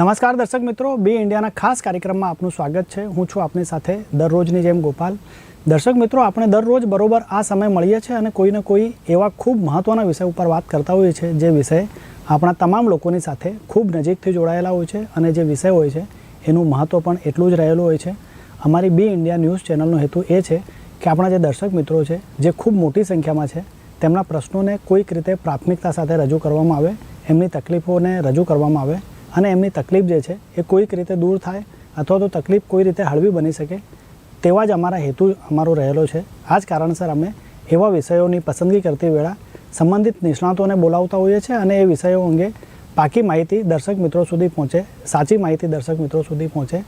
નમસ્કાર દર્શક મિત્રો, બી ઇન્ડિયાના ખાસ કાર્યક્રમમાં આપનું સ્વાગત છે. હું છું આપની સાથે દરરોજની જેમ ગોપાલ. દર્શક મિત્રો, આપણે દરરોજ બરોબર આ સમય મળીએ છીએ અને કોઈને કોઈ એવા ખૂબ મહત્ત્વના વિષય ઉપર વાત કરતા હોઈએ છીએ, જે વિષય આપણા તમામ લોકોની સાથે ખૂબ નજીકથી જોડાયેલા હોય છે અને જે વિષય હોય છે એનું મહત્ત્વ પણ એટલું જ રહેલું હોય છે. અમારી બી ઇન્ડિયા ન્યૂઝ ચેનલનો હેતુ એ છે કે આપણા જે દર્શક મિત્રો છે, જે ખૂબ મોટી સંખ્યામાં છે, તેમના પ્રશ્નોને કોઈક રીતે પ્રાથમિકતા સાથે રજૂ કરવામાં આવે, એમની તકલીફોને રજૂ કરવામાં આવે અને એમની તકલીફ જે છે એ કોઈક રીતે દૂર થાય અથવા તો તકલીફ કોઈ રીતે હળવી બની શકે, તેવા જ અમારા હેતુ અમારો રહેલો છે. આ જ કારણસર અમે એવા વિષયોની પસંદગી કરતી વેળા સંબંધિત નિષ્ણાતોને બોલાવતા હોઈએ છીએ અને એ વિષયો અંગે પાકી માહિતી દર્શક મિત્રો સુધી પહોંચે, સાચી માહિતી દર્શક મિત્રો સુધી પહોંચે,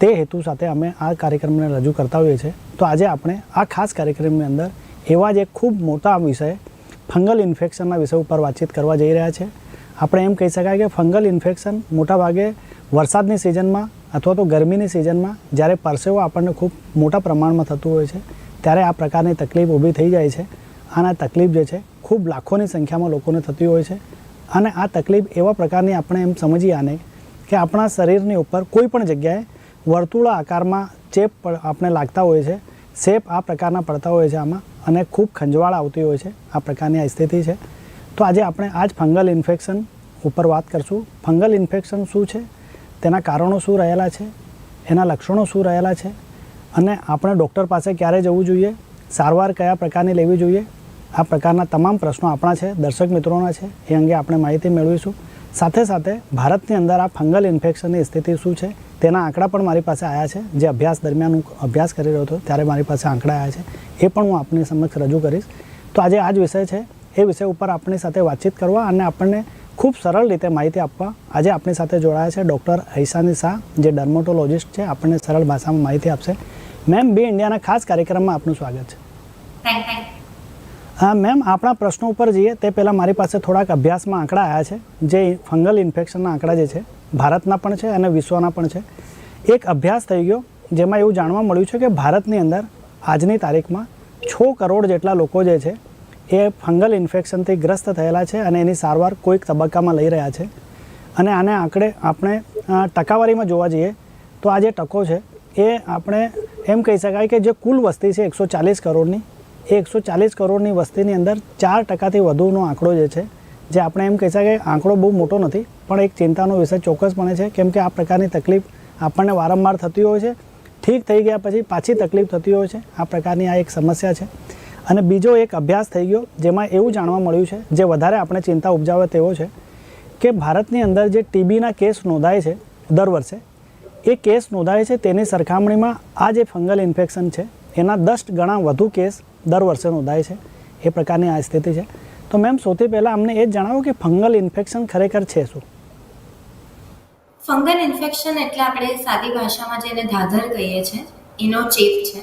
તે હેતુ સાથે અમે આ કાર્યક્રમને રજૂ કરતા હોઈએ છીએ. તો આજે આપણે આ ખાસ કાર્યક્રમની અંદર એવા જ એક ખૂબ મોટા વિષય, ફંગલ ઇન્ફેક્શનના વિષય ઉપર વાતચીત કરવા જઈ રહ્યા છે આપણે એમ કહી શકાય કે ફંગલ ઇન્ફેક્શન મોટાભાગે વરસાદની સિઝનમાં અથવા તો ગરમીની સિઝનમાં જ્યારે પરસેવો આપણને ખૂબ મોટા પ્રમાણમાં થતું હોય છે, ત્યારે આ પ્રકારની તકલીફ ઊભી થઈ જાય છે. અને આ તકલીફ જે છે, ખૂબ લાખોની સંખ્યામાં લોકોને થતી હોય છે. અને આ તકલીફ એવા પ્રકારની આપણે એમ સમજીએ આને કે આપણા શરીરની ઉપર કોઈ પણ જગ્યાએ વર્તુળા આકારમાં ચેપ આપણે લાગતા હોય છે. શેપ આ પ્રકારના પડતા હોય છે આમાં અને ખૂબ ખંજવાળ આવતી હોય છે આ પ્રકારની આ સ્થિતિ છે. તો આજે આપણે આ જ ફંગલ ઇન્ફેક્શન ઉપર વાત કરશું. ફંગલ ઇન્ફેક્શન શું છે? તેના કારણો શું રહેલા છે? એના લક્ષણો શું રહેલા છે? અને આપણે ડૉક્ટર પાસે ક્યારે જવું જોઈએ? સારવાર કયા પ્રકારની લેવી જોઈએ? આ પ્રકારના તમામ પ્રશ્નો આપણા છે, દર્શક મિત્રોના છે. એ અંગે આપણે માહિતી મેળવીશું. સાથે સાથે ભારતની અંદર આ ફંગલ ઇન્ફેક્શનની સ્થિતિ શું છે? તેના આંકડા પણ મારી પાસે આવ્યા છે. જે અભ્યાસ દરમિયાન હું અભ્યાસ કરી રહ્યો હતો, ત્યારે મારી પાસે આંકડા આવ્યા છે. એ પણ હું આપની સમક્ષ રજૂ કરીશ. તો આજે આ જ વિષય છે. એ વિષય ઉપર આપણી સાથે વાતચીત કરવા અને આપણને ખૂબ સરળ રીતે માહિતી આપવા. આજે આપણી સાથે જોડાયા છે ડૉક્ટર ઐશાની શાહ જે ડર્મોટોલોજિસ્ટ છે. આપણને સરળ ભાષામાં માહિતી આપશે. મેમ બે ઇન્ડિયાના ખાસ કાર્યક્રમમાં આપનું સ્વાગત છે. હા મેમ આપણા પ્રશ્નો ઉપર જઈએ. તે પહેલાં મારી પાસે થોડાક અભ્યાસમાં આંકડા આવ્યા છે જે ફંગલ ઇન્ફેક્શનના આંકડા જે છે ભારતના પણ છે અને વિશ્વના પણ છે. એક અભ્યાસ થઈ ગયો જેમાં એવું જાણવા મળ્યું છે કે ભારતની અંદર આજની તારીખમાં છ કરોડ જેટલા લોકો જે છે એ ફંગલ ઇન્ફેક્શનથી ગ્રસ્ત થયેલા છે અને એની સારવાર કોઈક તબક્કામાં લઈ રહ્યા છે. અને આને આંકડે આપણે ટકાવારીમાં જોવા જઈએ તો આ જે ટકો છે એ આપણે એમ કહી શકાય કે જે કુલ વસ્તી છે એકસો ચાલીસ કરોડની, એ એકસો ચાલીસ કરોડની વસ્તીની અંદર ચાર ટકાથી વધુનો આંકડો જે છે, જે આપણે એમ કહી શકાય આંકડો બહુ મોટો નથી, પણ એક ચિંતાનો વિષય ચોક્કસપણે છે કેમ કે આ પ્રકારની તકલીફ આપણને વારંવાર થતી હોય છે. ઠીક થઈ ગયા પછી પાછી તકલીફ થતી હોય છે. આ પ્રકારની આ એક સમસ્યા છે. અને બીજો એક અભ્યાસ થઈ ગયો જેમાં એવું જાણવા મળ્યું છે, જે વધારે આપણે ચિંતા ઉપજાવે તેવો છે, કે ભારતની અંદર જે ટીબીના કેસ નોંધાય છે, દર વર્ષે, એ કેસ નોંધાય છે તેની સરખામણીમાં આ જે ફંગલ ઇન્ફેક્શન છે, એના દસ ગણા વધુ કેસ દર વર્ષે નોંધાય છે, એ પ્રકારની આ સ્થિતિ છે. તો મેમ, સૌથી પહેલાં અમને એ જ જણાવો કે ફંગલ ઇન્ફેક્શન ખરેખર છે શું? ફંગલ ઇન્ફેક્શન એટલે આપણે સાદી ભાષામાં જેને ધાધર કહીએ છીએ એનો ચેપ છે.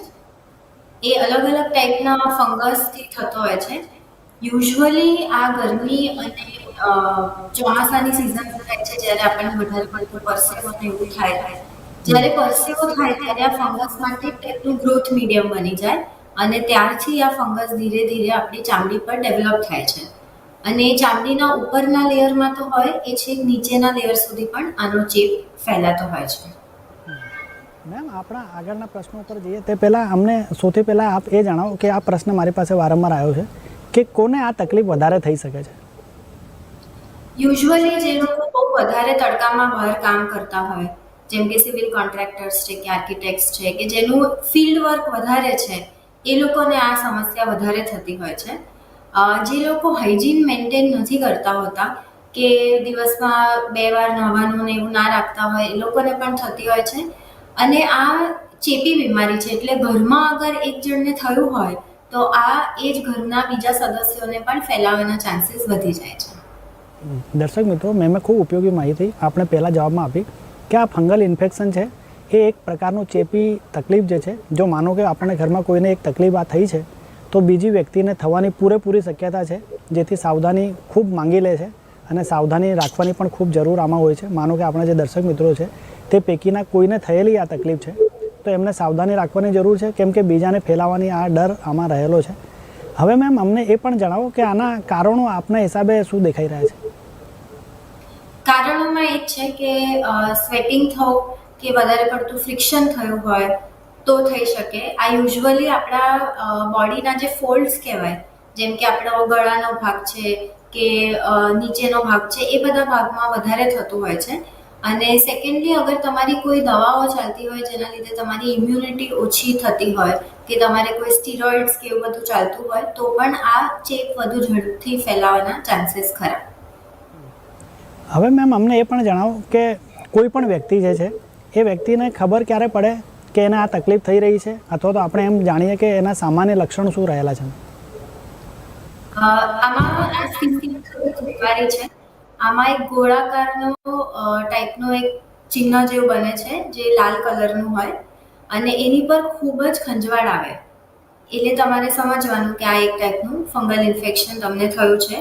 એ અલગ અલગ ટાઈપના ફંગસથી થતો હોય છે. યુઝ્યુઅલી આ ગરમી અને ચોમાસાની સિઝન થાય છે જ્યારે આપણને વધારે પડતો પરસેવો ને એવું થાય જ્યારે પરસેવો થાય ત્યારે આ ફંગસ માટે ટાઈપનું ગ્રોથ મીડિયમ બની જાય અને ત્યારથી આ ફંગસ ધીરે ધીરે આપણી ચામડી પર ડેવલપ થાય છે. અને એ ચામડીના ઉપરના લેયરમાં તો હોય, એ છેક નીચેના લેયર સુધી પણ આનો ચેપ ફેલાતો હોય છે. મેમ, આપણા આગળના પ્રશ્નો ઉપર જઈએ, તે પહેલાં અમને સૌથી પહેલાં આપ એ જણાવો કે આ પ્રશ્ન મારી પાસે વારંવાર આવ્યો છે કે કોને આ તકલીફ વધારે થઈ શકે છે? યુઝ્યુઅલી જે લોકો બહુ વધારે તડકામાં બહાર કામ કરતા હોય, જેમ કે સિવિલ કોન્ટ્રાક્ટર્સ છે, કે આર્કિટેક્ટ્સ છે, કે જેનું ફિલ્ડ વર્ક વધારે છે, એ લોકોને આ સમસ્યા વધારે થતી હોય છે. જે લોકો હાઇજીન મેન્ટેન નથી કરતા હોતા, કે દિવસમાં બે વાર નહાવાનું ને એવું ના રાખતા હોય, એ લોકોને પણ થતી હોય છે. અને આ ચેપી બીમારી છે, એટલે ઘરમાં અગર એક જણને થયું હોય, તો આ એ જ ઘરના બીજા સદસ્યોને પણ ફેલાવાના ચાન્સીસ વધી જાય છે. દર્શક મિત્રો, મેં ખૂબ ઉપયોગી માહિતી આપણે પહેલાં જવાબમાં આપી કે આ ફંગલ ઇન્ફેક્શન છે, એ એક પ્રકારનું ચેપી તકલીફ જે છે, જો માનો કે આપણને ઘરમાં કોઈને એક તકલીફ આ થઈ છે, તો બીજી વ્યક્તિને થવાની પૂરેપૂરી શક્યતા છે, જેથી સાવધાની ખૂબ માંગી લે છે અને સાવધાની રાખવાની પણ ખૂબ જરૂર આમાં હોય છે. માનો કે આપણા જે દર્શક મિત્રો છે તે પૈકીના કોઈને થયેલી આ તકલીફ છે, તો એમને સાવધાની રાખવાની જરૂર છે, કેમ કે બીજાને ફેલાવાની આ ડર આમાં રહેલો છે. હવે મેમ, અમને એ પણ જણાવો કે આના કારણો આપના હિસાબે શું દેખાઈ રહ્યા છે? કારણોમાં એ છે કે સ્વેટિંગ થવું કે વધારે પડતું ફ્રિક્શન થયું હોય તો થઈ શકે. આ યુઝ્યુઅલી આપણા બોડીના જે ફોલ્ડ્સ કહેવાય, જેમ કે આપણો ગળાનો ભાગ છે કે નીચેનો ભાગ છે, એ બધા ભાગમાં વધારે થતું હોય છે. અને સેકન્ડલી અગર તમારી કોઈ દવાઓ ચાલતી હોય જેના લીધે તમારી ઇમ્યુનિટી ઓછી થતી હોય કે તમારે કોઈ સ્ટીરોઇડ્સ કે એવું બધું ચાલતું હોય તો પણ આ ચેપ વધુ ઝડપથી ફેલાવાના ચાન્સીસ ખરા. હવે મેમ અમને એ પણ જણાવો કે કોઈ પણ વ્યક્તિ જે છે એ વ્યક્તિને ખબર ક્યારે પડે કે એને આ તકલીફ થઈ રહી છે? અથવા તો આપણે એમ જાણીએ કે એના સામાન્ય લક્ષણો શું રહેલા છે? આમાં આ બીમારી છે. આમાં એક ગોળાકારનો ટાઈપનો એક ચિહ્ન જેવું બને છે, જે લાલ કલરનું હોય. અને એની પર ખૂબ જ ખંજવાળ આવે. એટલે તમારે સમજવાનું કે આ એક ટાઈપનું ફંગલ ઇન્ફેક્શન તમને થયું છે.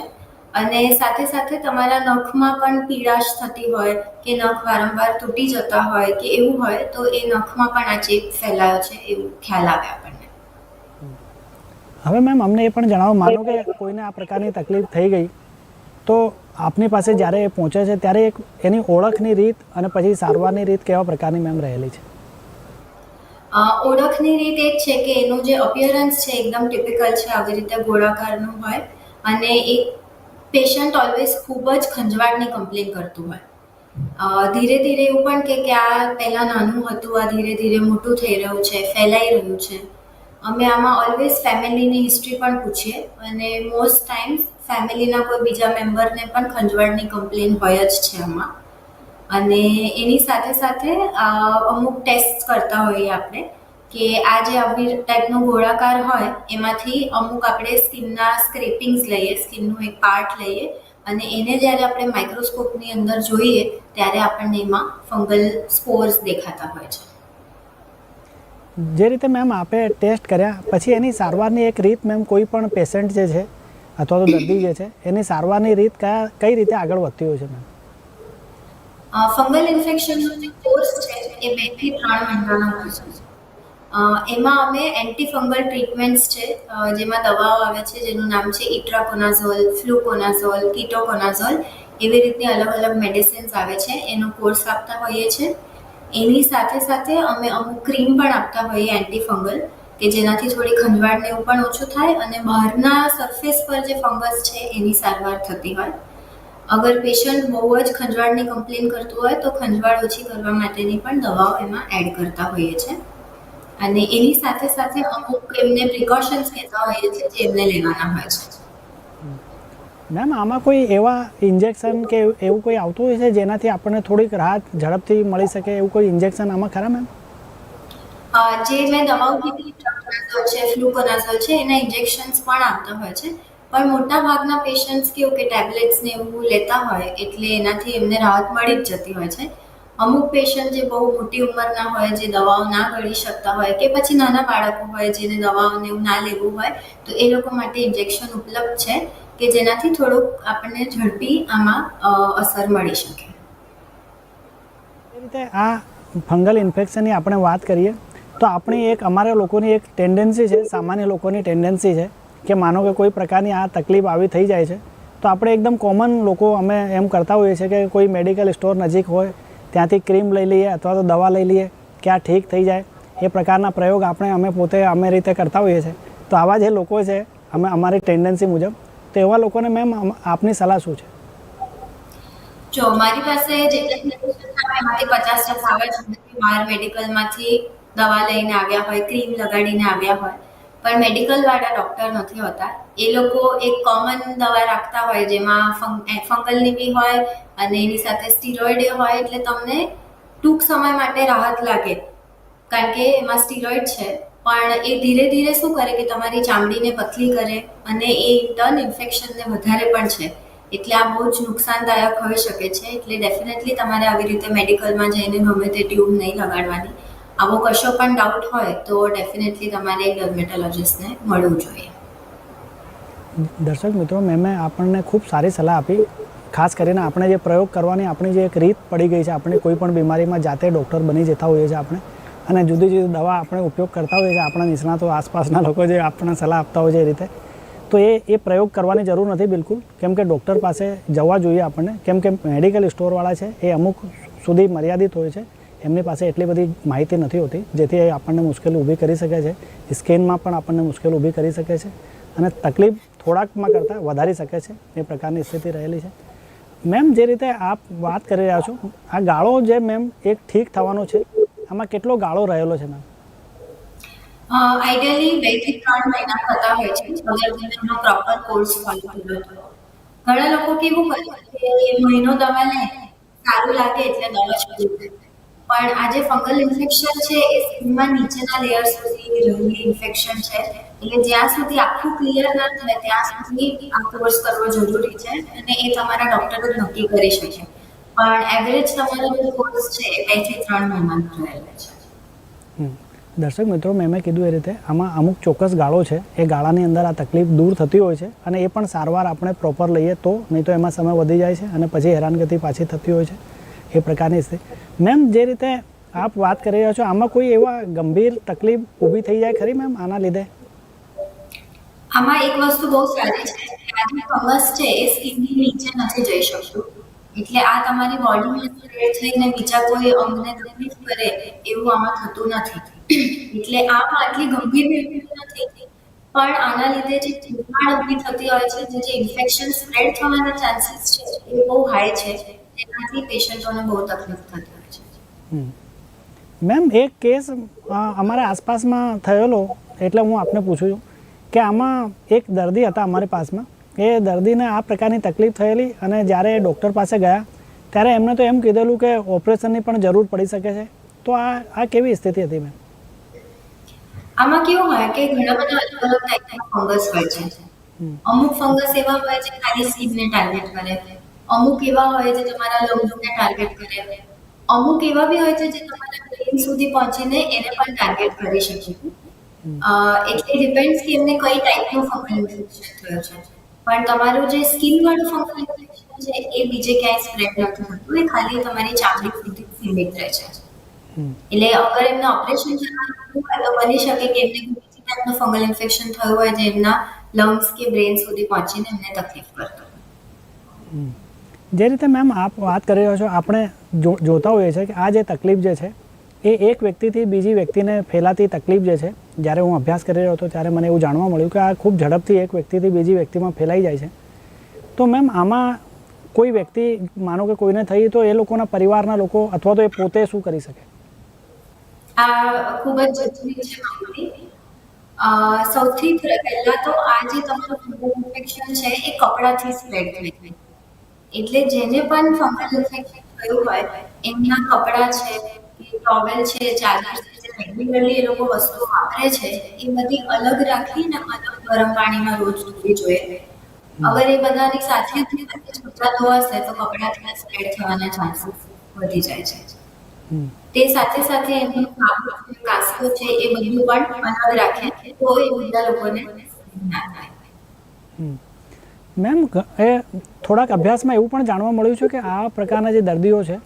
અને સાથે સાથે તમારા નખમાં પણ પીડાશ થતી હોય કે નખ વારંવાર તૂટી જતા હોય કે એવું હોય, તો એ નખમાં પણ આ ચેપ ફેલાયો છે એવું ખ્યાલ આવે આપણને. હવે મેમ અમને એ પણ જણાવો. માનો કે કોઈને આ પ્રકારની તકલીફ થઈ ગઈ, તો આપની પાસે જ્યારે એ પહોંચે છે, ત્યારે એક એની ઓળખની રીત અને પછી સારવારની રીત કેવા પ્રકારની મેમ રહેલી છે? ઓળખની રીત એ છે કે એનું જે અપિયરન્સ છે, એકદમ ટિપિકલ છે, આવી રીતે ગોળાકારનું હોય અને એક પેશન્ટ ઓલવેઝ ખૂબ જ ખંજવાળની કમ્પ્લેન કરતું હોય. ધીરે ધીરે એવું પણ કે કે આ પહેલાં નાનું હતું, આ ધીરે ધીરે મોટું થઈ રહ્યું છે, ફેલાઈ રહ્યું છે. અમે આમાં ઓલવેઝ ફેમિલીની હિસ્ટ્રી પણ પૂછીએ અને મોસ્ટ ટાઈમ્સ ફેમિલીના કોઈ બીજા મેમ્બરને પણ ખંજવાળની કમ્પ્લેન હોય જ છે આમાં. અને એની સાથે સાથે અમુક ટેસ્ટ કરતા હોઈએ આપણે કે આ જે આવી ટાઈપનો ગોળાકાર હોય, એમાંથી અમુક આપણે સ્કિનના સ્ક્રેપિંગ્સ લઈએ, સ્કિનનું એક પાર્ટ લઈએ અને એને જ્યારે આપણે માઇક્રોસ્કોપની અંદર જોઈએ, ત્યારે આપણને એમાં ફંગલ સ્પોર્સ દેખાતા હોય છે. જે રીતે મેમ આપે ટેસ્ટ કર્યા, પછી એની સારવારની એક રીત મેમ કોઈ પણ પેશન્ટ જે છે અથવા તો દર્દી જે છે, એની સારવારની રીત કયા કઈ રીતે આગળ વધતી હોય છે મેમ? ફંગલ ઇન્ફેક્શનનો જે કોર્સ છે, એ બેથી ત્રણ મહિનાનો હોય છે. એમાં અમે એન્ટી ફંગલ ટ્રીટમેન્ટ્સ છે જેમાં દવાઓ આવે છે, જેનું નામ છે ઇટ્રાકોનાઝોલ, ફ્લુકોનાઝોલ, કીટોકોનાઝોલ, એવી રીતની અલગ અલગ મેડિસિન્સ આવે છે, એનો કોર્સ આપતા હોઈએ છીએ એની સાથે સાથે અમે અમુક ક્રીમ પણ આપતા હોઈએ એન્ટી ફંગલ કે જેનાથી થોડી ખંજવાળને એવું પણ ઓછું થાય અને બહારના સરફેસ પર જે ફંગસ છે એની સારવાર થતી હોય. અગર પેશન્ટ બહુ જ ખંજવાળની કમ્પ્લેન કરતું હોય તો ખંજવાળ ઓછી કરવા માટેની પણ દવાઓ એમાં એડ કરતા હોઈએ છીએ અને એની સાથે સાથે અમુક એમને પ્રિકોશન્સ કહેતા હોઈએ છીએ જે એમને લેવાના હોય છે. મેમ આમાં કોઈ એવા ઇન્જેક્શન કે એવું કોઈ આવતું હોય છે જેનાથી આપણને થોડીક રાહત ઝડપથી મળી શકે એવું કોઈ ઇન્જેક્શન આમાં ખરા મેમ જે મેં દવાઓ કીધી ટ્રાકોનાઝોલ છે ફ્લુકોનાઝોલ છે, એના ઇન્જેક્શન્સ પણ આપતા હોય છે. પણ મોટા ભાગના પેશન્ટ્સ કેવું કે ટેબ્લેટ્સ ને એવું લેતા હોય, એટલે એનાથી એમને રાહત મળી જ જતી હોય છે. અમુક પેશન્ટ જે બહુ મોટી ઉંમરના હોય, જે દવાઓ ના ગળી શકતા હોય કે પછી નાના બાળકો હોય, જેને દવાઓને એવું ના લેવું હોય, તો એ લોકો માટે ઇન્જેક્શન ઉપલબ્ધ છે કે જેનાથી થોડુંક આપણને ઝડપી આમાં અસર મળી શકે. રીતે આ ફંગલ ઇન્ફેક્શનની આપણે વાત કરીએ તો આપણી એક અમારા લોકોની એક ટેન્ડન્સી છે, સામાન્ય લોકોની ટેન્ડન્સી છે કે માનો કે કોઈ પ્રકારની આ તકલીફ આવી થઈ જાય છે, તો આપણે એકદમ કોમન લોકો અમે એમ કરતા હોઈએ છીએ કે કોઈ મેડિકલ સ્ટોર નજીક હોય, ત્યાંથી ક્રીમ લઈ લઈએ અથવા તો દવા લઈ લઈએ કે આ ઠીક થઈ જાય, એ પ્રકારના પ્રયોગ આપણે અમે પોતે અમે રીતે કરતા હોઈએ છીએ. તો આવા જે લોકો છે, અમે અમારી ટેન્ડન્સી મુજબ, તો એવા લોકોને મેમ આપની સલાહ શું છે? જો મારી પાસે જેટલા પચાસ ટકા આવે છે મેડિકલમાંથી દવા લઈને આવ્યા હોય ક્રીમ લગાડીને આવ્યા હોય. પણ મેડિકલ વાળા ડોક્ટર નથી હોતા. એ લોકો એક કોમન દવા રાખતા હોય જેમાં ફંગલની બી હોય અને એની સાથે સ્ટીરોઇડ હોય એટલે તમને ટૂંક સમય માટે રાહત લાગે. કારણ કે એમાં સ્ટીરોઇડ છે. પણ એ ધીરે ધીરે શું કરે કે તમારી ચામડીને પતલી કરે અને એ ઇન્ટર્ન ઇન્ફેક્શનને વધારે પણ છે. એટલે આ બહુ જ નુકસાનદાયક હોઈ શકે છે. એટલે ડેફિનેટલી તમારે આવી રીતે મેડિકલમાં જઈને ગમે તે ટ્યુબ નહીં લગાડવાની. આવો કશો પણ ડાઉટ હોય તો ડેફિનેટલી તમારે ડર્મેટોલોજિસ્ટને મળવું જોઈએ. દર્શક મિત્રો મેમે આપણને ખૂબ સારી સલાહ આપી. ખાસ કરીને આપણે જે પ્રયોગ કરવાની આપણી જે એક રીત પડી ગઈ છે, આપણે કોઈ પણ બીમારીમાં જાતે ડૉક્ટર બની જતા હોઈએ છીએ આપણે. અને જુદી જુદી દવા આપણે ઉપયોગ કરતા હોઈએ છીએ આપણા નિષ્ણાતો, આસપાસના લોકો જે આપણને સલાહ આપતા હોય છે એ રીતે. તો એ એ પ્રયોગ કરવાની જરૂર નથી બિલકુલ. કેમ કે ડૉક્ટર પાસે જવા જોઈએ આપણને. કેમ કે મેડિકલ સ્ટોરવાળા છે એ અમુક સુધી મર્યાદિત હોય છે. એમની પાસે એટલી બધી માહિતી નથી હોતી, જેથી એ આપણને મુશ્કેલી ઊભી કરી શકે છે. સ્કિનમાં પણ આપણને મુશ્કેલી ઊભી કરી શકે છે અને તકલીફ થોડાકમાં કરતાં વધારી શકે છે. એ પ્રકારની સ્થિતિ રહેલી છે. મેમ, જે રીતે આપ વાત કરી રહ્યા છો, આ ગાળો જે મેમ, એક ઠીક થવાનો છે? આમાં કેટલો ગાળો રહેલો છે મેમ? આઈડિયલી બેથી ત્રણ મહિના થતા હોય છે. અગર તમે પ્રોપર કોર્સ ફોલો કર્યો તો ઘણા લોકો કેવું કરે કે મહિનો દવા લે સારું લાગે એટલે દવા છોડી દે પણ આ જે ફંગલ ઇન્ફેક્શન છે એ સ્કિનમાં નીચેના લેયર સુધી રહેલી ઇન્ફેક્શન છે. એટલે જ્યાં સુધી આખું ક્લિયર ના થાય, ત્યાં સુધી આ કરવો જરૂરી છે અને એ તમારા ડોક્ટર જ નક્કી કરી શકે. પણ એવરેજ તમારો જે કોર્સ છે એ બેથી ત્રણ મહિનાનો રહેલો છે. દર્શક મિત્રો, મેં મેં કીધું એ રીતે, આમાં અમુક ચોક્કસ ગાળો છે. એ ગાળાની અંદર આ તકલીફ દૂર થતી હોય છે અને એ પણ સારવાર આપણે પ્રોપર લઈએ તો નહીં તો એમાં સમય વધી જાય છે અને પછી હેરાનગતિ પાછી થતી હોય છે. એ પ્રકારની છે. મેમ જે રીતે આપ વાત કરી રહ્યા છો, આમાં કોઈ એવા ગંભીર તકલીફ ઊભી થઈ જાય ખરી મેમ આના લીધે? આમાં એક વસ્તુ બહુ સારી છે, કે આ છે, એ સ્કિનની નીચે નથી જઈ શકતું. એટલે આ તમારી સ્પ્રેડ થઈને બીજા કોઈ અંગને તકલીફ કરે, એવું આમાં થતું નથી. એટલે આમાં આટલી ગંભીર નથી પણ આના લીધે જે ચીકમાડ ઊભી થતી હોય છે, જે ઇન્ફેક્શન સ્પ્રેડ થવાના ચાન્સીસ છે, એ બહુ હાઈ છે. જેનાથી પેશન્ટોને બહુ તકલીફ થતી હોય છે. મેમ એક કેસ અમારા આસપાસમાં થયેલો એટલે હું આપને પૂછું છું કે આમાં એક દર્દી હતા અમારી પાસમાં. એ દર્દીને આ પ્રકારની તકલીફ થયેલી અને જ્યારે એ ડૉક્ટર પાસે ગયા ત્યારે એમને તો એમ કીધેલું કે ઓપરેશનની પણ જરૂર પડી શકે છે. તો આ આ કેવી સ્થિતિ હતી મેમ? આમાં કેવું હોય કે ઘણા બધા અલગ અલગ ટાઈપના ફંગસ હોય છે. અમુક ફંગસ એવા હોય છે ખાલી સ્કીનને ટાર્ગેટ કરે. અમુક એવા હોય છે તમારા લંગ્સને ટાર્ગેટ કરે. અમુક એવા બી હોય છે જે તમારા બ્રેઇન સુધી પહોંચીને એને પણ ટાર્ગેટ કરી શકે. એટલે ડિપેન્ડ કે એમને કઈ ટાઈપનું ફંગલ ઇન્ફેક્શન થયું છે. પણ તમારું જે સ્કિન વાળું ફંગલ ઇન્ફેક્શન છે એ બીજે ક્યાંય સ્પ્રેડ નથી થતું એ ખાલી તમારી ચામડી સુધી સીમિત રહે છે. એટલે અગર એમને ઓપરેશન કરવાનું હોય તો બની શકે કે એમને બીજી ટાઈપનું ફંગલ ઇન્ફેક્શન થયું હોય જે એમના લંગ્સ કે બ્રેન સુધી પહોંચીને એમને તકલીફ કરતો હોય. જે રીતે મેમ આપ વાત કરી રહ્યો છો, આપણે જોતા હોઈએ છીએ કે આ જે તકલીફ જે છે, એ એક વ્યક્તિથી બીજી વ્યક્તિને ફેલાતી તકલીફ જે છે, જ્યારે હું અભ્યાસ કરી રહ્યો હતો, ત્યારે મને એવું જાણવા મળ્યું કે આ ખૂબ ઝડપથી એક વ્યક્તિથી બીજી વ્યક્તિમાં ફેલાઈ જાય છે. તો મેમ આમાં કોઈ વ્યક્તિ, માનો કે કોઈને થઈ, તો એ લોકોના પરિવારના લોકો અથવા તો એ પોતે શું કરી શકે? આ ખૂબ જ જરૂરી છે માહિતી સૌથી પહેલા તો આ જે તમારું ઇન્ફેક્શન છે, એ કપડાથી સ્પ્રેડ થાય એટલે જેને પણ ફંગલ ઇન્ફેક્શન થયું હોય એમના કપડાં છે કે ટોવેલ છે ચાદર છે જે રેગ્યુલરલી એ લોકો વસ્તુ વાપરે છે એ બધી અલગ રાખીને અલગ ગરમ પાણીમાં રોજ ધોવી જોઈએ. અગર એ બધાની સાથે જ છૂટા ધોવાશે તો કપડાથી સ્પ્રેડ થવાના ચાન્સીસ વધી જાય છે. તે સાથે સાથે એમનું કાપડ છે, કાસ્કો છે એ બધું પણ અલગ રાખે તો એ બધા લોકોને ના થાય. મેમ એ થોડાક અભ્યાસમાં એવું પણ જાણવા મળ્યું છે કે આ પ્રકારના જે દર્દીઓ છે,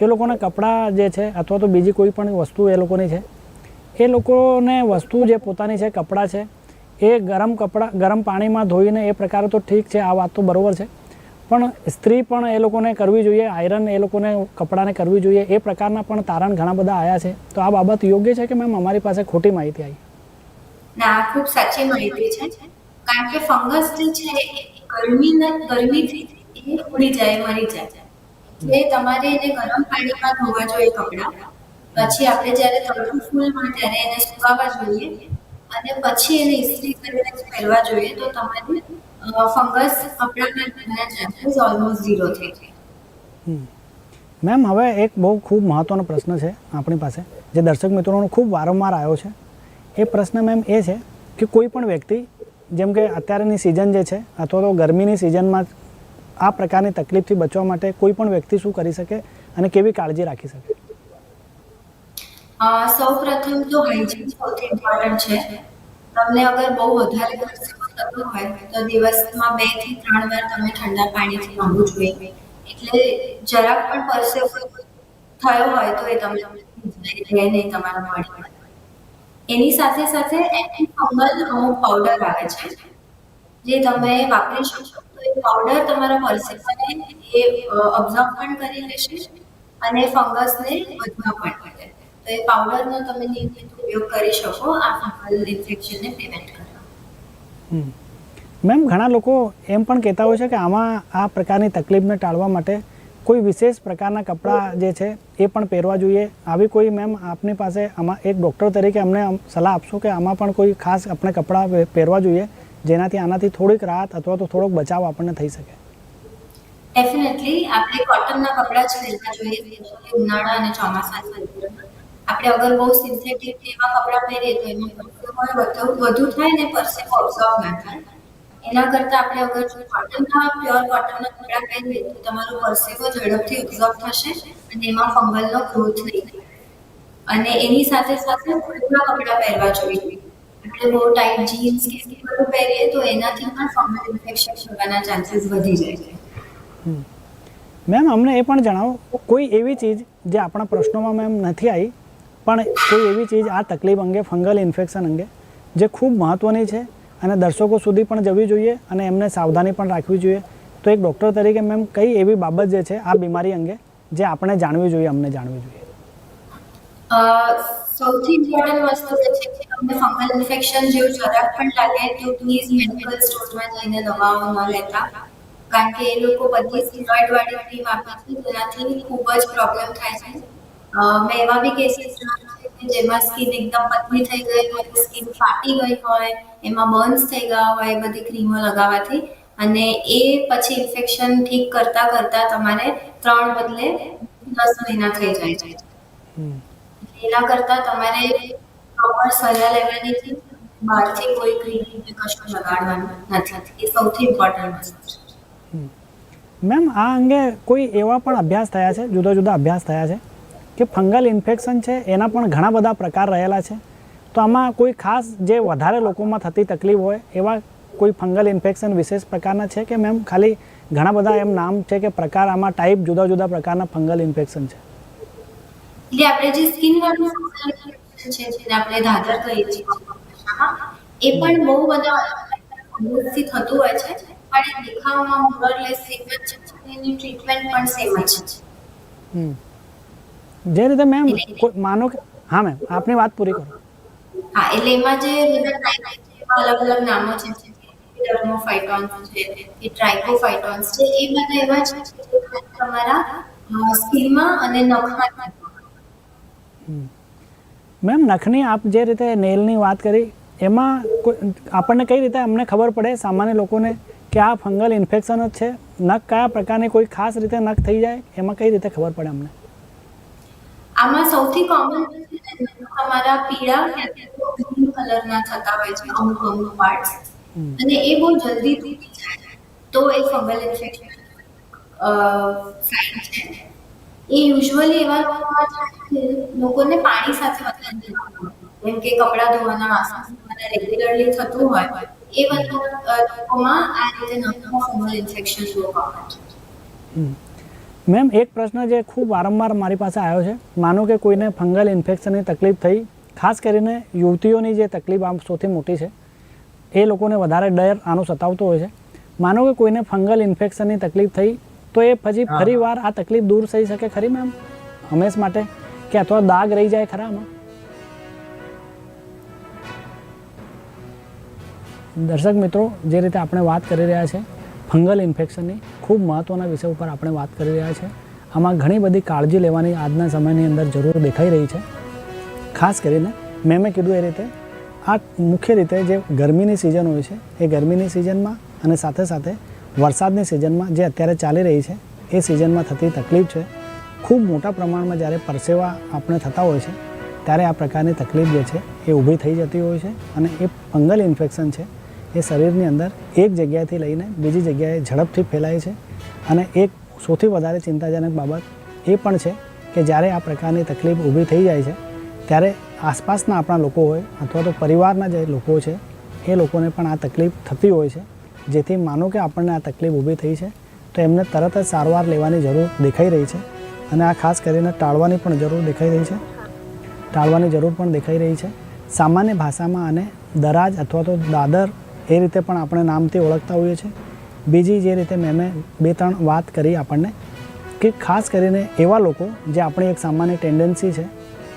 એ લોકોના કપડાં જે છે, અથવા તો બીજી કોઈ પણ વસ્તુ એ લોકોની છે, એ લોકોને વસ્તુ જે પોતાની છે, કપડાં છે, એ ગરમ કપડાં, ગરમ પાણીમાં ધોઈને એ પ્રકારે તો ઠીક છે, આ વાત તો બરાબર છે. પણ સ્ત્રી પણ એ લોકોને કરવી જોઈએ, આયરન એ લોકોને કપડાને કરવી જોઈએ, એ પ્રકારના પણ તારણ ઘણા બધા આવ્યા છે. તો આ બાબત યોગ્ય છે કે મેમ, અમારી પાસે ખોટી માહિતી આવી? ના ખૂબ સાચી માહિતી છે. કારણ કે ફંગસ જે છે ગરમીના ગરમીથી એ ઉડી જાય, મરી જાય. એટલે તમારે એને ગરમ પાણીમાં ધોવા જોઈએ કપડાં. પછી આપણે જ્યારે તડકું ફૂલમાં ત્યારે એને સુકાવા જોઈએ. અને પછી એને ઇસ્ત્રી કરીને પહેરવા જોઈએ તો તમારે ફંગસ કપડાના થવાના ચાન્સીસ ઓલમોસ્ટ ઝીરો થઈ જાય. મેમ, હવે એક બહુ ખૂબ મહત્ત્વનો પ્રશ્ન છે આપણી પાસે, જે દર્શક મિત્રોનો ખૂબ વારંવાર આવ્યો છે. એ પ્રશ્ન મેમ એ છે કે કોઈ પણ વ્યક્તિ જેમ કે અત્યારની સિઝન જે છે, અથવા તો ગરમીની સિઝનમાં આ પ્રકારની તકલીફથી બચવા માટે કોઈ પણ વ્યક્તિ શું કરી શકે અને કેવી કાળજી રાખી શકે? સૌ પ્રથમ તો હાઇજીન સૌથી ઇમ્પોર્ટન્ટ છે. તમને અગર બહુ વધારે પરસેવો હોય, તો દિવસમાં બેથી ત્રણ વાર તમે ઠંડા પાણીથી નાહવું જોઈએ. એટલે જરાક પણ પરસેવો થયો હોય તો એ તમે રહે નહીં તમારા બોડીમાં એની સાથે સાથે એન્ટી ફંગલ પાવડર આવે છે. જે તમે વાપરી શકશો તો એ પાવડર તમારા પરસેવાને એ અબ્ઝર્વ પણ કરી લેશે અને ફંગસને વધવા પણ કરે. તો એ પાવડરનો તમે નિયમિત ઉપયોગ કરી શકો, આ ફંગલ ઇન્ફેક્શનને પ્રિવેન્ટ કરવા. મેમ, ઘણા લોકો એમ પણ કહેતા હોય છે કે આમાં આ પ્રકારની તકલીફને ટાળવા માટે કોઈ વિશેષ પ્રકારના કપડાં જે છે એ પણ પહેરવા જોઈએ. આવી કોઈ મેમ આપની પાસે આમાં એક ડૉક્ટર તરીકે અમને સલાહ આપશો કે આમાં પણ કોઈ ખાસ આપણે કપડાં પહે- પહેરવા જોઈએ, જેનાથી આનાથી થોડીક રાહત અથવા તો થોડોક બચાવ આપણને થઈ શકે? ડેફિનેટલી આપણે કોટનના કપડાં જ પહેરવા જોઈએ. ઉનાળા અને ચોમાસાની આપણે અગર બહુ સિન્થેટિક એવા કપડાં પહેરીએ તો એમાં વધુ થાય ને પરસેવો ઓબ્ઝર્વ ના થાય. એના કરતા આપણે અગર કોટનના પ્યોર કોટનના કપડા પહેરીએ તો તમારો પરસેવો ઝડપથી એબ્ઝોર્બ થશે અને એમાં ફંગલનો ગ્રોથ નહીં અને એની સાથે સાથે ખુલ્લા કપડા પહેરવા જોઈએ. આપણે બહુ ટાઈટ જીન્સ કે બધું પહેરીએ તો એનાથી પણ ફંગલ ઇન્ફેક્શન થવાના ચાન્સીસ વધી જાય છે. મેમ, અમને એ પણ જણાવો, કોઈ એવી ચીજ જે આપણા પ્રશ્નોમાં મેમ નથી આવી પણ કોઈ એવી ચીજ આ તકલીફ અંગે ફંગલ ઇન્ફેક્શન અંગે, જે ખૂબ મહત્ત્વની છે? અને દર્શકો સુધી પણ જવી જોઈએ અને એમને સાવધાની પણ રાખવી જોઈએ. તો એક ડૉક્ટર તરીકે મેમ કઈ એવી બાબત જે છે આ બીમારી અંગે જે આપણે જાણવી જોઈએ, અમને જાણવી જોઈએ? સૌથી ઇમ્પોર્ટન્ટ વસ્તુ છે કે તમને ફંગલ ઇન્ફેક્શન જેવું જરાક પણ લાગે તો પ્લીઝ મેડિકલ સ્ટોરમાં જઈને દવાઓ ન લેતા. કારણ કે એ લોકો બધી સ્ટીરોઇડ વાળી ક્રીમ આપે છે, જેનાથી ખૂબ જ પ્રોબ્લેમ થાય છે. મેં એવા બી કેસીસ જોયા જેમાં સ્કિન એકદમ પતલી થઈ ગઈ હોય સ્કિન ફાટી ગઈ હોય એમાં બર્ન્સ થઈ ગયા હોય બધી ક્રીમો લગાવવાથી. અને એ પછી ઇન્ફેક્શન ઠીક કરતા કરતા તમારે ત્રણ બદલે દસ મહિના થઈ જાય છે. એના કરતા તમારે પ્રોપર સલાહ લેવાની છે બહારથી કોઈ ક્રીમ કે કશું લગાડવાનું નથી. એ સૌથી ઇમ્પોર્ટન્ટ વસ્તુ છે. મેમ આ અંગે કોઈ એવા પણ અભ્યાસ થયા છે જુદા જુદા અભ્યાસ થયા છે? કે ફંગલ ઇન્ફેક્શન છે એના પણ ઘણા બધા પ્રકાર રહેલા છે. તો આમાં કોઈ ખાસ જે વધારે લોકોમાં થતી તકલીફ હોય એવા કોઈ ફંગલ ઇન્ફેક્શન વિશેષ પ્રકારના છે કે મેમ ખાલી ઘણા બધા એમ નામ છે કે પ્રકાર આમાં ટાઈપ જુદા જુદા પ્રકારના ફંગલ ઇન્ફેક્શન છે. એટલે આપણે જે સ્કિન વાળું છે જેને આપણે ધાધર કહીએ છીએ એ પણ બહુ બધા ફંગસથી થતું હોય છે પણ દેખાવમાં મોરલેસ સેમ જ છે એની ટ્રીટમેન્ટ પણ સેમ જ છે. જે રીતે મેમ માનો કે હા મેમ આપની વાત પૂરી કરો. હા એટલે એમાં જે બધા અલગ અલગ નામો છે ડર્મોફાઇટોન્સ છે કે ટ્રાઇકોફાઇટોન્સ છે એ બધા એવા છે તમારા સ્કિનમાં અને નખમાં મેમ નખની આપ જે રીતે નેલની વાત કરી એમાં કોઈ આપણને કઈ રીતે અમને ખબર પડે સામાન્ય લોકોને કે આ ફંગલ ઇન્ફેક્શન જ છે? નખ કયા પ્રકારની કોઈ ખાસ રીતે નખ થઈ જાય? એમાં કઈ રીતે ખબર પડે અમને? આમાં સૌથી કોમન તમારા પીળા ગ્રીન કલરના થતા હોય છે અમુક અમુક પાર્ટ અને એ બહુ જલ્દી તૂટી જાય તો એ ફંગલ ઇન્ફેક્શન સાઇન છે. એ યુઝ્યુઅલી એવા લોકોમાં થાય કે લોકોને પાણી સાથે વધારે જેમ કે કપડાં ધોવાના વાસણ ધોવાના રેગ્યુલરલી થતું હોય એ બધા લોકોમાં આ રીતે નવું ફંગલ ઇન્ફેક્શન જોવા મળે છે. મેમ એક પ્રશ્ન જે ખૂબ વારંવાર મારી પાસે આવ્યો છે. માનો કે કોઈને ફંગલ ઇન્ફેક્શનની તકલીફ થઈ ખાસ કરીને યુવતીઓની જે તકલીફ આમ સૌથી મોટી છે એ લોકોને વધારે ડર આનો સતાવતો હોય છે. માનો કે કોઈને ફંગલ ઇન્ફેક્શનની તકલીફ થઈ તો એ પછી ફરી વાર આ તકલીફ દૂર થઈ શકે ખરી મેમ? હંમેશ માટે કે અથવા દાગ રહી જાય ખરા આમાં? દર્શક મિત્રો જે રીતે આપણે વાત કરી રહ્યા છે ફંગલ ઇન્ફેક્શનની ખૂબ મહત્ત્વના વિષય ઉપર આપણે વાત કરી રહ્યા છે. આમાં ઘણી બધી કાળજી લેવાની આજના સમયની અંદર જરૂર દેખાઈ રહી છે. ખાસ કરીને મેં મેં કીધું એ રીતે, આ મુખ્ય રીતે જે ગરમીની સિઝન હોય છે, એ ગરમીની સિઝનમાં અને સાથે સાથે વરસાદની સિઝનમાં જે અત્યારે ચાલી રહી છે, એ સિઝનમાં થતી તકલીફ છે. ખૂબ મોટા પ્રમાણમાં જ્યારે પરસેવા આપણે થતા હોય છે, ત્યારે આ પ્રકારની તકલીફ જે છે, એ ઊભી થઈ જતી હોય છે અને એ ફંગલ ઇન્ફેક્શન છે એ શરીરની અંદર એક જગ્યાએથી લઈને બીજી જગ્યાએ ઝડપથી ફેલાય છે. અને એક સૌથી વધારે ચિંતાજનક બાબત એ પણ છે કે જ્યારે આ પ્રકારની તકલીફ ઊભી થઈ જાય છે, ત્યારે આસપાસના આપણા લોકો હોય અથવા તો પરિવારના જે લોકો છે, એ લોકોને પણ આ તકલીફ થતી હોય છે. જેથી માનો કે આપણને આ તકલીફ ઊભી થઈ છે, તો એમને તરત જ સારવાર લેવાની જરૂર દેખાઈ રહી છે અને આ ખાસ કરીને ટાળવાની પણ જરૂર દેખાઈ રહી છે. ટાળવાની જરૂર પણ દેખાઈ રહી છે. સામાન્ય ભાષામાં આને દરાજ અથવા તો દાદર એ રીતે પણ આપણે નામથી ઓળખતા હોઈએ છીએ. બીજી જે રીતે મેમે બે ત્રણ વાત કરી આપણને, કે ખાસ કરીને એવા લોકો જે આપણી એક સામાન્ય ટેન્ડન્સી છે,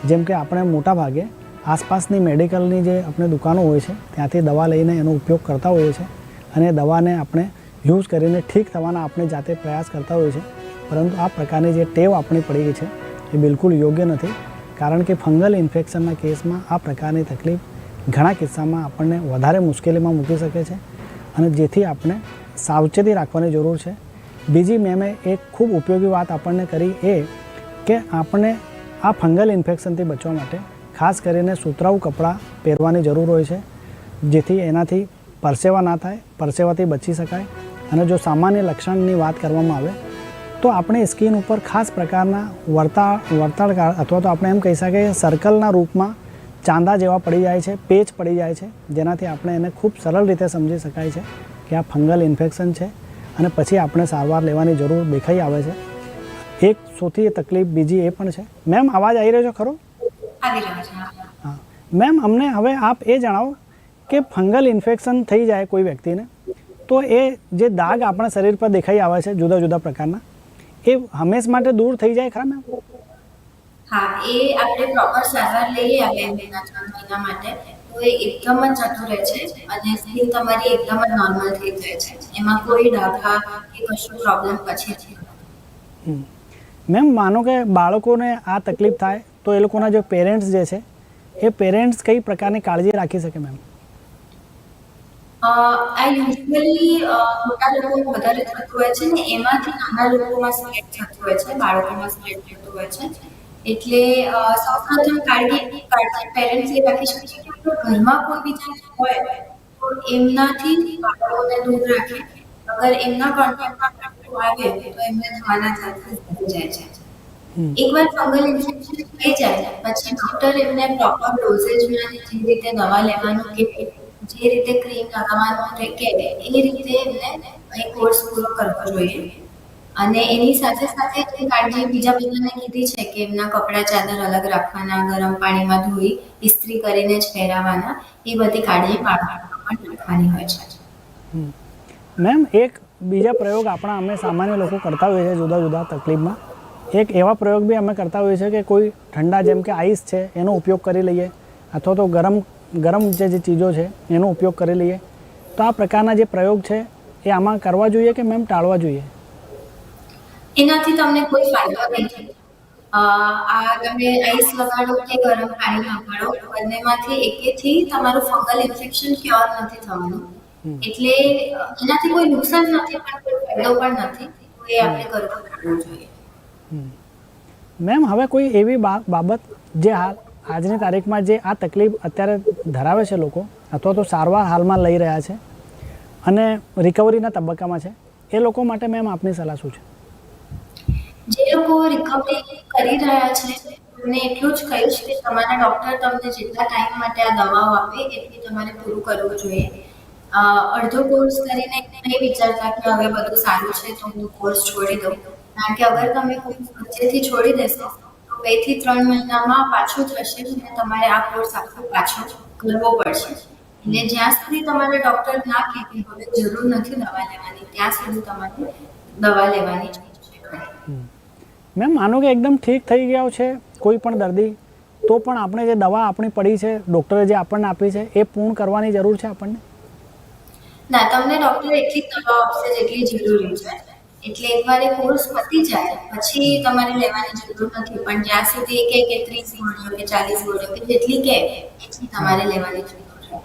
જેમ કે આપણે મોટાભાગે આસપાસની મેડિકલની જે આપણે દુકાનો હોય છે, ત્યાંથી દવા લઈને એનો ઉપયોગ કરતા હોઈએ છીએ અને દવાને આપણે યુઝ કરીને ઠીક થવાના આપણે જાતે પ્રયાસ કરતા હોઈએ છીએ. પરંતુ આ પ્રકારની જે ટેવ આપણી પડી ગઈ છે, એ બિલકુલ યોગ્ય નથી. કારણ કે ફંગલ ઇન્ફેક્શનના કેસમાં આ પ્રકારની તકલીફ ઘણા કિસ્સામાં આપણને વધારે મુશ્કેલીમાં મૂકી શકે છે અને જેથી આપણે સાવચેતી રાખવાની જરૂર છે. બીજી મેં મેં એક ખૂબ ઉપયોગી વાત આપણને કરી એ કે આપણે આ ફંગલ ઇન્ફેક્શનથી બચવા માટે ખાસ કરીને સુતરાઉ કપડાં પહેરવાની જરૂર હોય છે, જેથી એનાથી પરસેવા ના થાય, પરસેવાથી બચી શકાય અને જો સામાન્ય લક્ષણની વાત કરવામાં આવે તો આપણે સ્કિન ઉપર ખાસ પ્રકારના વર્તા વર્તાળકાર અથવા તો આપણે એમ કહી શકીએ સર્કલના રૂપમાં ચાંદા જેવા પડી જાય છે પેચ પડી જાય છે જેનાથી આપણે એને ખૂબ સરળ રીતે સમજી શકાય છે કે આ ફંગલ ઇન્ફેક્શન છે અને પછી આપણે સારવાર લેવાની જરૂર દેખાઈ આવે છે. એક સૌથી તકલીફ બીજી એ પણ છે. મેમ અવાજ આવી રહ્યો છે ખરો. હા. મેમ અમને હવે આપ એ જણાવો કે ફંગલ ઇન્ફેક્શન થઈ જાય કોઈ વ્યક્તિને તો એ જે દાગ આપણા શરીર પર દેખાઈ આવે છે જુદા જુદા પ્રકારના એ હંમેશ માટે દૂર થઈ જાય ખરા મેમ? હા એ આપણે પ્રોપર સારવાર લઈએ બે મહિના ત્રણ મહિના માટે તો એ એકદમ જ જતું રહે છે અને સ્કિન તમારી એકદમ જ નોર્મલ થઈ જાય છે. એમાં કોઈ ડાઘા કે કશું પ્રોબ્લેમ પછી છે. મેમ માનો કે બાળકોને આ તકલીફ થાય તો એ લોકોના જે પેરેન્ટ્સ જે છે એ પેરેન્ટ્સ કઈ પ્રકારની કાળજી રાખી શકે મેમ? આ યુઝ્યુઅલી મોટા લોકો વધારે થતું હોય છે ને એમાંથી નાના લોકોમાં સ્પ્રેડ થતું હોય છે બાળકોમાં સ્પ્રેડ થતું હોય છે. એટલે સૌપ્રથમ કાળજી પેરેન્ટ્સ એ રાખી શકે છે કે જો ઘરમાં કોઈ બીજા હોય તો એમનાથી બાળકોને દૂર રાખે. અગર એમના કોન્ટેક્ટમાં આવે તો એમને થવાના ચાન્સીસ વધી જાય છે. એકવાર ફંગલ ઇન્ફેક્શન થઈ જાય પછી ડોક્ટર એમને પ્રોપર ડોઝેજમાં જે રીતે દવા લેવાનું કે જે રીતે ક્રીમ લગાવવાનું કે એ રીતે એમને કોર્સ પૂરો કરવો જોઈએ. અને એની સાથે સાથે કાળજી બીજા બધાને કીધી છે કે એમના કપડાં ચાદર અલગ રાખવાના, ગરમ પાણીમાં ધોઈ, ઇસ્ત્રી કરીને જ પહેરાવાના, એ બધી કાળજી બાળકોમાં રાખવાની હોય છે. મેમ, એક બીજા પ્રયોગ આપણા અમે સામાન્ય લોકો કરતા હોઈએ છીએ જુદા જુદા તકલીફમાં. એક એવા પ્રયોગ બી અમે કરતા હોઈએ છીએ કે કોઈ ઠંડા જેમ કે આઈસ છે, એનો ઉપયોગ કરી લઈએ, અથવા તો ગરમ ગરમ જે જે ચીજો છે, એનો ઉપયોગ કરી લઈએ. તો આ પ્રકારના જે પ્રયોગ છે, એ આમાં કરવા જોઈએ કે મેમ ટાળવા જોઈએ? એનાથી તમને કોઈ ફાયદો નહીં આ તમે આઈસ લગાડો કે ગરમ પાણી લગાડો બંનેમાંથી એકેથી તમારું ફંગલ ઇન્ફેક્શન ક્યોર નથી થવાનું. એટલે એનાથી કોઈ નુકસાન નથી પણ કોઈ ફાયદો પણ નથી. એ આપણે કરવું જોઈએ. મેમ હવે કોઈ એવી બાબત જે હાલ આજની તારીખમાં જે આ તકલીફ અત્યારે ધરાવે છે લોકો અથવા તો સારવાર હાલમાં લઈ રહ્યા છે અને રિકવરીના તબક્કામાં છે એ લોકો માટે મેમ આપની સલાહ શું છે? જે લોકો રિકવરી કરી રહ્યા છે તમને એટલું જ કહીશ કે તમારા ડોક્ટર તમને જેટલા ટાઈમ માટે આ દવાઓ આપે, એટલી તમારે પૂરું કરવું જોઈએ. અડધો કોર્સ કરીને નહીં વિચારતા કે હવે બધું સારું છે, તો હું કોર્સ છોડી દઉં. કારણ કે અગર તમે કોઈ વચ્ચેથી છોડી દેશો, તો બેથી ત્રણ મહિનામાં પાછું થશે અને તમારે આ કોર્સ આખો પાછો કરવો પડશે. એટલે જ્યાં સુધી તમારે ડોક્ટર ના કહે કે હવે જરૂર નથી દવા લેવાની, ત્યાં સુધી તમારે દવા લેવાની છે. મેમ માનો કે એકદમ ઠીક થઈ ગયા છે કોઈ પણ દર્દી તો પણ આપણે જે દવા આપણી પડી છે ડૉક્ટરે જે આપણને આપી છે એ પૂર્ણ કરવાની જરૂર છે આપણને? ના તમને ડોક્ટર એટલી જ દવા આપશે જેટલી જરૂરી છે. એટલે એકવાર એ કોર્સ પતી જાય પછી તમારે લેવાની જરૂર નથી. પણ જ્યાં સુધી કે કે ત્રીસ ગોળીઓ કે ચાલીસ ગોળીઓ કે જેટલી કે એટલી તમારે લેવાની જરૂર છે.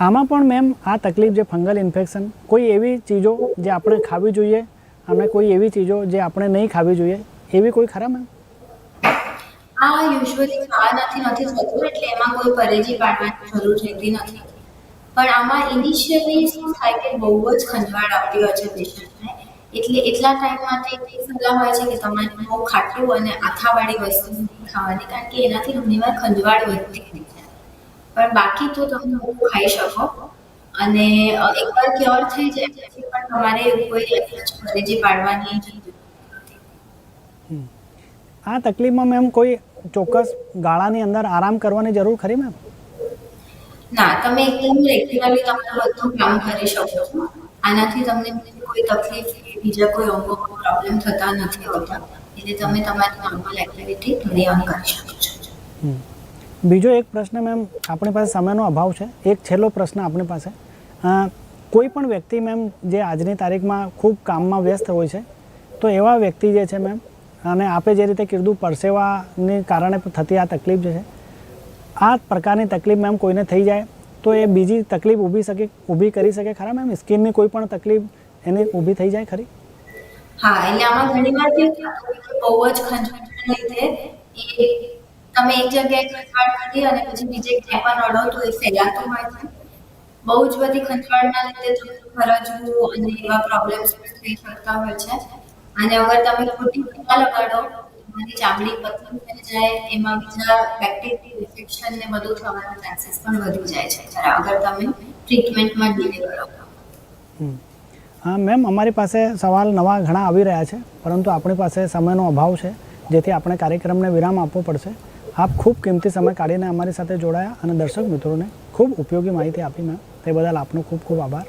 આમાં પણ મેમ આ તકલીફ જે ફંગલ ઇન્ફેક્શન કોઈ એવી ચીજો જે આપણે ખાવી જોઈએ અને કોઈ એવી ચીજો જે આપણે નહીં ખાવી જોઈએ, એવી કોઈ ખરા મેમ આ યુઝ્યુઅલી ખાવાનાથી નથી થતું, એટલે એમાં કોઈ પરેજી પાડવાની જરૂર રહેતી નથી. પણ આમાં ઇનિશિયલી શું થાય કે બહુ જ ખંજવાળ આવતી હોય છે પેશન્ટને એટલે એટલા ટાઈમ માટે સલાહ હોય છે કે તમારે બહુ ખાટું અને આથાવાળી વસ્તુ ખાવાની, કારણ કે એનાથી ઘણીવાર ખંજવાળ વધતી હોય છે. પણ બાકી તો તમે બહુ ખાઈ શકો. અને એકવાર ક્યોર થઈ જાય પછી પણ તમારે કોઈ ફરજી પાડવાની આ તકલીફમાં મેમ કોઈ ચોક્કસ ગાળાની અંદર આરામ કરવાની જરૂર ખરી મેમ? ના તમે એકદમ રેગ્યુલરલી તમે બધું કામ કરી શકો છો. આનાથી તમને કોઈ તકલીફ કે બીજા કોઈ અંગો પ્રોબ્લેમ થતા નથી હોતા. એટલે તમે તમારી નોર્મલ એક્ટિવિટી કેરી ઓન કરી શકો છો. બીજો એક પ્રશ્ન મેમ આપણી પાસે સમયનો અભાવ છે. એક છેલ્લો પ્રશ્ન આપણી પાસે. કોઈ પણ વ્યક્તિ મેમ જે આજની તારીખમાં ખૂબ કામમાં વ્યસ્ત હોય છે, તો એવા વ્યક્તિ જે છે મેમ, અને આપે જે રીતે કીધું પરસેવાને કારણે થતી આ તકલીફ જે છે, આ પ્રકારની તકલીફ મેમ કોઈને થઈ જાય, તો એ બીજી તકલીફ ઊભી શકે, ઊભી કરી શકે ખરા મેમ? સ્કિનની કોઈ પણ તકલીફ એની ઊભી થઈ જાય ખરી? હા, એટલે આમાં ઘણી વાર કેવું બહુ જ ખંજવાળના લીધે તમે એક જગ્યાએ ખંજવાળ કરી અને પછી બીજે ક્યાંય પણ રડો તો એ ફેલાતું હોય છે. બહુ જ બધી ખંજવાળના લીધે તમને ખરજવું અને એવા પ્રોબ્લેમ્સ થઈ શકતા હોય છે. અને અગર તમે ખોટી દવા લગાડો, તમારી ચામડી પતલી થઈ જાય, એમાં બીજા બેક્ટેરિયલ ઇન્ફેક્શન ને બધું થવાના ચાન્સીસ પણ વધી જાય છે. જ્યારે અગર તમે ટ્રીટમેન્ટમાં ડીલે કરો હા મેમ અમારી પાસે સવાલ નવા ઘણા આવી રહ્યા છે, પરંતુ આપણી પાસે સમયનો અભાવ છે, જેથી આપણે કાર્યક્રમને વિરામ આપવો પડશે. આપ ખૂબ કિંમતી સમય કાઢીને અમારી સાથે જોડાયા અને દર્શક મિત્રોને ખૂબ ઉપયોગી માહિતી આપી મેમ તે બદલ આપનો ખૂબ ખૂબ આભાર.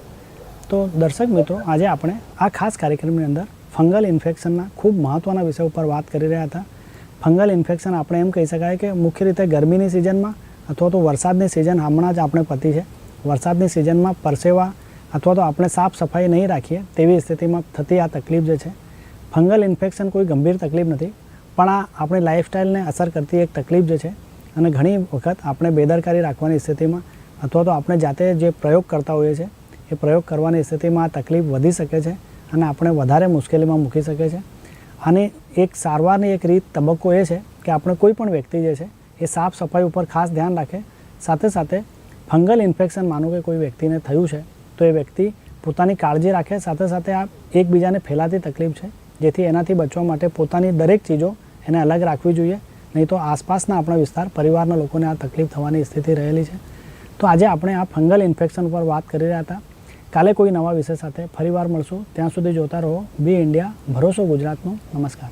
તો દર્શક મિત્રો, આજે આપણે આ ખાસ કાર્યક્રમની અંદર ફંગલ ઇન્ફેક્શનના ખૂબ મહત્ત્વના વિષય ઉપર વાત કરી રહ્યા હતા. ફંગલ ઇન્ફેક્શન આપણે એમ કહી શકાય કે મુખ્ય રીતે ગરમીની સિઝનમાં અથવા તો વરસાદની સિઝન હમણાં જ આપણે પતી છે. વરસાદની સિઝનમાં પરસેવા અથવા તો આપણે સાફ સફાઈ નહીં રાખીએ તેવી સ્થિતિમાં થતી આ તકલીફ જે છે. ફંગલ ઇન્ફેક્શન કોઈ ગંભીર તકલીફ નથી, પણ આ આપણી લાઇફસ્ટાઈલને અસર કરતી એક તકલીફ જે છે. અને ઘણી વખત આપણે બેદરકારી રાખવાની સ્થિતિમાં અથવા તો આપણે જાતે જે પ્રયોગ કરતા હોઈએ છીએ, એ પ્રયોગ કરવાની સ્થિતિમાં આ તકલીફ વધી શકે છે અને આપણે વધારે મુશ્કેલીમાં મૂકી શકે છે. અને એક સારવારની એક રીત તબક્કો એ છે કે આપણે કોઈ પણ વ્યક્તિ જે છે, એ સાફ સફાઈ ઉપર ખાસ ધ્યાન રાખે. સાથે સાથે ફંગલ ઇન્ફેક્શન માનો કે કોઈ વ્યક્તિને થયું છે, તો એ વ્યક્તિ પોતાની કાળજી રાખે. સાથે સાથે આ એકબીજાને ફેલાતી તકલીફ છે, જેથી એનાથી બચવા માટે પોતાની દરેક ચીજો એને અલગ રાખવી જોઈએ. નહીં તો આસપાસના આપણા વિસ્તાર પરિવારના લોકોને આ તકલીફ થવાની સ્થિતિ રહેલી છે. તો આજે આપણે આ ફંગલ ઇન્ફેક્શન ઉપર વાત કરી રહ્યા હતા. કાલે કોઈ નવા વિષય સાથે ફરીવાર મળશું. ત્યાં સુધી જોતા રહો. બી ઇન્ડિયા, ભરોસો ગુજરાતનો. નમસ્કાર.